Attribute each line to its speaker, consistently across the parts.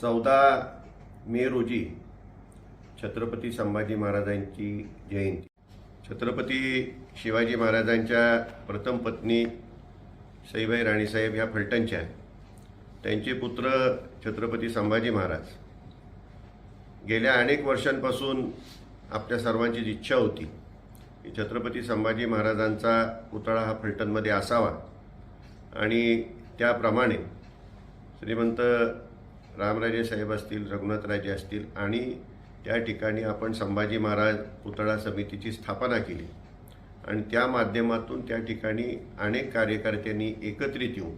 Speaker 1: चौदा मे रोजी छत्रपती संभाजी महाराजांची जयंती. छत्रपती शिवाजी महाराजांच्या प्रथम पत्नी सईबाई राणीसाहेब ह्या फलटणच्या आहेत. त्यांचे पुत्र छत्रपती संभाजी महाराज. गेल्या अनेक वर्षांपासून आपल्या सर्वांचीच इच्छा होती की छत्रपती संभाजी महाराजांचा पुतळा हा फलटणमध्ये असावा. आणि त्याप्रमाणे श्रीमंत रामराजे साहेब असतील रघुनाथराजे असतील आणि त्या ठिकाणी आपण संभाजी महाराज पुतळा समितीची स्थापना केली. आणि त्या माध्यमातून त्या ठिकाणी अनेक कार्यकर्त्यांनी एकत्रित येऊन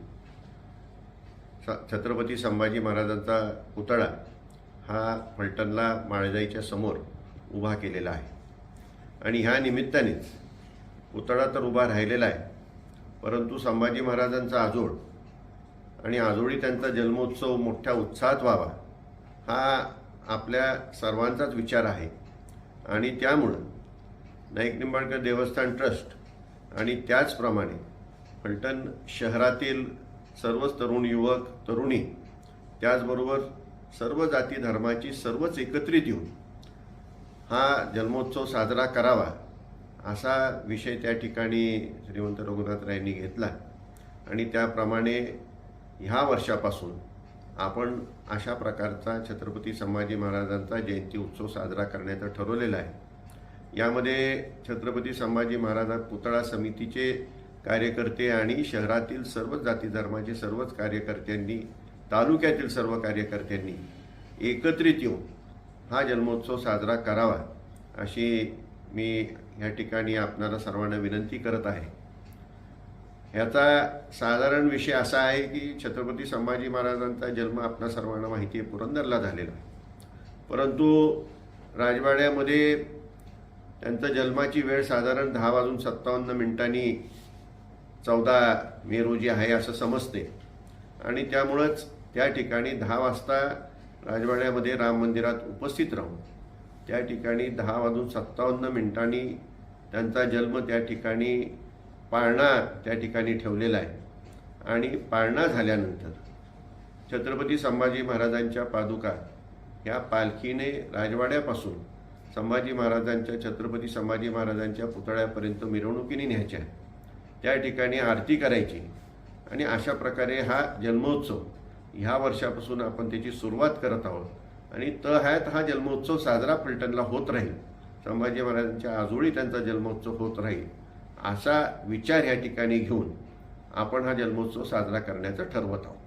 Speaker 1: छत्रपती संभाजी महाराजांचा पुतळा हा फलटणला माळजाईच्या समोर उभा केलेला आहे. आणि ह्या निमित्तानेच पुतळा तर उभा राहिलेला आहे परंतु संभाजी महाराजांचा आजोड आणि आजोळी त्यांचा जन्मोत्सव मोठ्या उत्साहात व्हावा हा आपल्या सर्वांचाच विचार आहे. आणि त्यामुळं नाईक निंबाळकर देवस्थान ट्रस्ट आणि त्याचप्रमाणे फलटण शहरातील सर्वच तरुण युवक तरुणी त्याचबरोबर सर्व जाती धर्माची सर्वच एकत्रित येऊन हा जन्मोत्सव साजरा करावा असा विषय त्या ठिकाणी श्रीमंत रघुनाथ रघुनाथरायांनी घेतला. आणि त्याप्रमाणे ह्या वर्षापासून आपण अशा प्रकारचा छत्रपती संभाजी महाराजांचा जयंती उत्सव साजरा करण्याचं ठरवलेला आहे. यामध्ये छत्रपती संभाजी महाराज पुतळा समितीचे कार्यकर्ते आणि शहरातील सर्वच जाती धर्माचे सर्वच कार्यकर्त्यांनी तालुक्यातील सर्व कार्यकर्त्यांनी एकत्रित येऊन हा जन्मोत्सव साजरा करावा अशी मी या ठिकाणी आपणाला सर्वांना विनंती करत आहे. ह्याचा साधारण विषय असा आहे की छत्रपती संभाजी महाराजांचा जन्म आपणा सर्वांना माहिती आहे पुरंदरला झालेला आहे. परंतु राजवाड्यामध्ये त्यांचा जन्माची वेळ साधारण दहा वाजून सत्तावन्न मिनिटांनी चौदा मे रोजी आहे असं समजते. आणि त्यामुळंच त्या ठिकाणी दहा वाजता राजवाड्यामध्ये राम मंदिरात उपस्थित राहून त्या ठिकाणी दहा वाजून सत्तावन्न मिनिटांनी त्यांचा जन्म त्या ठिकाणी पाळणा त्या ठिकाणी ठेवलेला आहे. आणि पाळणा झाल्यानंतर छत्रपती संभाजी महाराजांच्या पादुका ह्या पालखीने राजवाड्यापासून संभाजी महाराजांच्या छत्रपती संभाजी महाराजांच्या पुतळ्यापर्यंत मिरवणुकीने न्यायच्या. त्या ठिकाणी आरती करायची. आणि अशा प्रकारे हा जन्मोत्सव ह्या वर्षापासून आपण त्याची सुरुवात करत आहोत. आणि त हयात हा जन्मोत्सव साजरा फलटणला होत राहील. संभाजी महाराजांच्या आजोळी त्यांचा जन्मोत्सव होत राहील. असा विचार या ठिकाणी घेऊन आपण हा जन्मोत्सव साजरा करण्याचं ठरवत आहोत.